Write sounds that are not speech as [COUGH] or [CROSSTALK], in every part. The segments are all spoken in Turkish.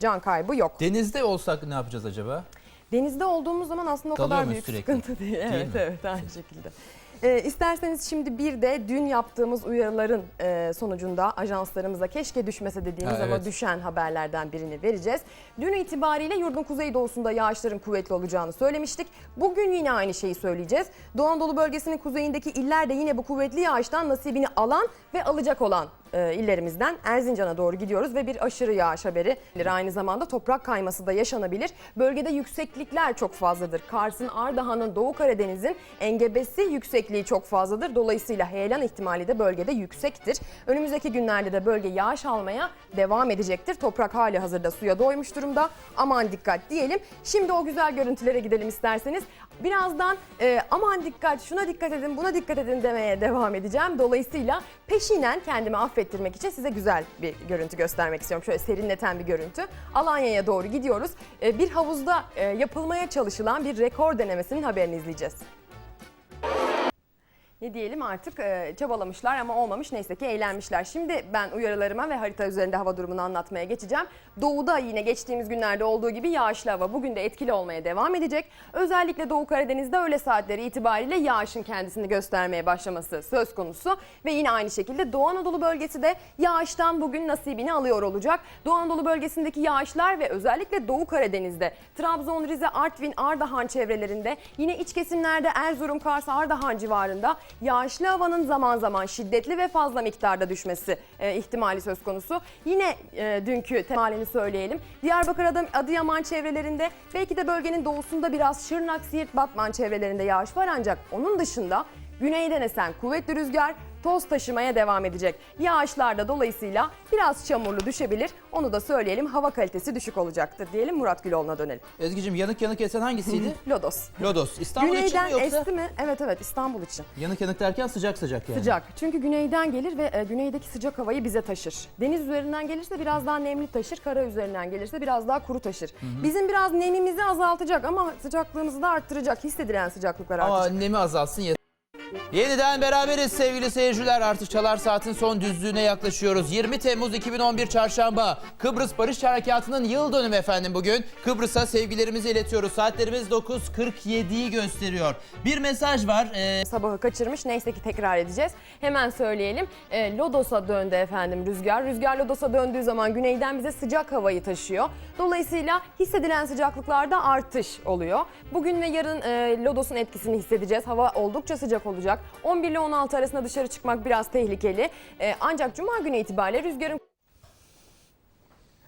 Can kaybı yok. Denizde olsak ne yapacağız acaba? Denizde olduğumuz zaman aslında o Dalıyor kadar muyuz büyük sürekli? sıkıntı değil. Değil Evet mi? evet aynı şekilde. Ee, isterseniz şimdi bir de dün yaptığımız uyarıların e, sonucunda ajanslarımıza keşke düşmese dediğimiz Ha, ama evet. düşen haberlerden birini vereceğiz. Dün itibariyle yurdun kuzeydoğusunda yağışların kuvvetli olacağını söylemiştik. Bugün yine aynı şeyi söyleyeceğiz. Doğu Anadolu bölgesinin kuzeyindeki iller de yine bu kuvvetli yağıştan nasibini alan ve alacak olan e, illerimizden Erzincan'a doğru gidiyoruz ve bir aşırı yağış haberi. Aynı zamanda toprak kayması da yaşanabilir. Bölgede yükseklikler çok fazladır. Kars'ın, Ardahan'ın, Doğu Karadeniz'in engebesi yüksekliği çok fazladır. Dolayısıyla heyelan ihtimali de bölgede yüksektir. Önümüzdeki günlerde de bölge yağış almaya devam edecektir. Toprak hali hazırda suya doymuş durumda. Aman dikkat diyelim. Şimdi o güzel görüntülere gidelim isterseniz. Birazdan e, aman dikkat, şuna dikkat edin, buna dikkat edin demeye devam edeceğim. Dolayısıyla peşinen kendimi affettirmek için size güzel bir görüntü göstermek istiyorum. Şöyle serinleten bir görüntü. Alanya'ya doğru gidiyoruz. E, bir havuzda e, yapılmaya çalışılan bir rekor denemesinin haberini izleyeceğiz. Ne diyelim artık e, çabalamışlar ama olmamış neyse ki eğlenmişler. Şimdi ben uyarılarıma ve harita üzerinde hava durumunu anlatmaya geçeceğim. Doğuda yine geçtiğimiz günlerde olduğu gibi yağışlı hava bugün de etkili olmaya devam edecek. Özellikle Doğu Karadeniz'de öğle saatleri itibariyle yağışın kendisini göstermeye başlaması söz konusu. Ve yine aynı şekilde Doğu Anadolu bölgesi de yağıştan bugün nasibini alıyor olacak. Doğu Anadolu bölgesindeki yağışlar ve özellikle Doğu Karadeniz'de Trabzon, Rize, Artvin, Ardahan çevrelerinde yine iç kesimlerde Erzurum, Kars, Ardahan civarında yağışlı havanın zaman zaman şiddetli ve fazla miktarda düşmesi e, ihtimali söz konusu. Yine e, dünkü temalini söyleyelim. Diyarbakır, Adım- Adıyaman çevrelerinde belki de bölgenin doğusunda biraz Şırnak, Siirt, Batman çevrelerinde yağış var ancak onun dışında güneyden esen kuvvetli rüzgar toz taşımaya devam edecek. Yağışlar da dolayısıyla biraz çamurlu düşebilir. Onu da söyleyelim. Hava kalitesi düşük olacaktır diyelim. Murat Güloğlu'na dönelim. Ezgi'cim yanık yanık esen hangisiydi? [LAUGHS] Lodos. Lodos. İstanbul için Güneyden mi yoksa? esti mi? Evet evet İstanbul için. Yanık yanık derken sıcak sıcak yani. Sıcak. Çünkü güneyden gelir ve e, güneydeki sıcak havayı bize taşır. Deniz üzerinden gelirse biraz daha nemli taşır, kara üzerinden gelirse biraz daha kuru taşır. Bizim biraz nemimizi azaltacak ama sıcaklığımızı da arttıracak. Hissedilen sıcaklıklar Ama artacak. nemi azalsın yeter. Yeniden beraberiz sevgili seyirciler. Artık Çalar Saat'in son düzlüğüne yaklaşıyoruz. 20 Temmuz 2011 Çarşamba. Kıbrıs Barış Harekatı'nın yıl dönümü efendim bugün. Kıbrıs'a sevgilerimizi iletiyoruz. Saatlerimiz 9.47'yi gösteriyor. Bir mesaj var. Ee, Sabahı kaçırmış. Neyse ki tekrar edeceğiz. Hemen söyleyelim. E, Lodos'a döndü efendim rüzgar. Rüzgar Lodos'a döndüğü zaman güneyden bize sıcak havayı taşıyor. Dolayısıyla hissedilen sıcaklıklarda artış oluyor. Bugün ve yarın e, Lodos'un etkisini hissedeceğiz. Hava oldukça sıcak olacak. 11 ile 16 arasında dışarı çıkmak biraz tehlikeli. E, ancak cuma günü itibariyle rüzgarın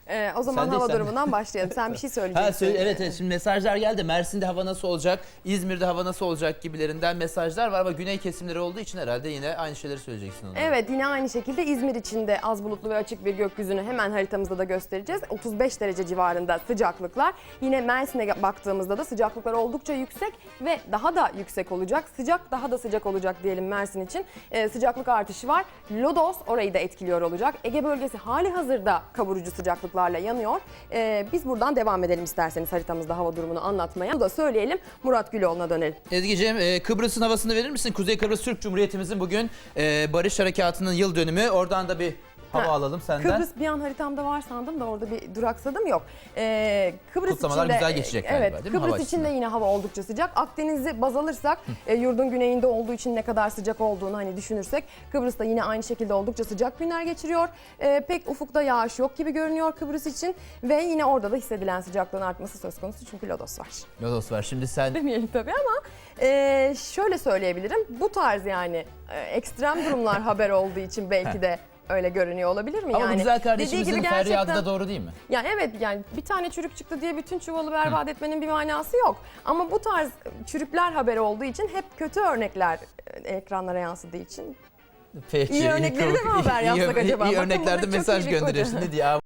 E, o zaman Sen de- hava sen durumundan başlayalım. Sen bir şey [LAUGHS] Ha, söyleyeceksin. söyle, evet evet şimdi mesajlar geldi. Mersin'de hava nasıl olacak, İzmir'de hava nasıl olacak gibilerinden mesajlar var ama güney kesimleri olduğu için herhalde yine aynı şeyleri söyleyeceksin onlara. Evet yine aynı şekilde İzmir için de az bulutlu ve açık bir gökyüzünü hemen haritamızda da göstereceğiz. 35 derece civarında sıcaklıklar. Yine Mersin'e baktığımızda da sıcaklıklar oldukça yüksek ve daha da yüksek olacak. Sıcak daha da sıcak olacak diyelim Mersin için. Ee, sıcaklık artışı var. Lodos orayı da etkiliyor olacak. Ege bölgesi hali hazırda kavurucu sıcaklıklarla yanıyor. Ee, biz buradan devam edelim isterseniz haritamızda hava durumunu anlatmaya. Bu da söyleyelim Murat Güloğlu'na dönelim. Ezgi'ciğim e, Kıbrıs'ın havasını verir misin? Kuzey Kıbrıs Türk Cumhuriyetimizin bugün e, Barış Harekatı'nın yıl dönümü. Oradan da bir hava Ha, alalım senden. Kıbrıs bir an haritamda var sandım da orada bir duraksadım yok. Ee, Kıbrıs Kutlamalar için de, güzel geçecek galiba, Evet, değil mi? Kıbrıs Hava için de yine hava oldukça sıcak. Akdeniz'i baz alırsak e, yurdun güneyinde olduğu için ne kadar sıcak olduğunu hani düşünürsek Kıbrıs'ta yine aynı şekilde oldukça sıcak günler geçiriyor. Ee, pek ufukta yağış yok gibi görünüyor Kıbrıs için ve yine orada da hissedilen sıcaklığın artması söz konusu çünkü lodos var. Lodos var. Şimdi sen Demeyelim tabii ama e, şöyle söyleyebilirim. Bu tarz yani e, ekstrem durumlar [LAUGHS] haber olduğu için belki de öyle görünüyor olabilir mi? ama yani bu güzel kardeşimizin gibi feryadı gerçekten- da doğru değil mi? yani evet yani bir tane çürük çıktı diye bütün çuvalı berbat etmenin bir manası yok. Ama bu tarz çürükler haberi olduğu için hep kötü örnekler e, ekranlara yansıdığı için Peki. İyi örnekleri de mi haber iyi- yapsak iyi- acaba? İyi Bakın örneklerde mesaj iyi gönderiyorsun. Ne diye?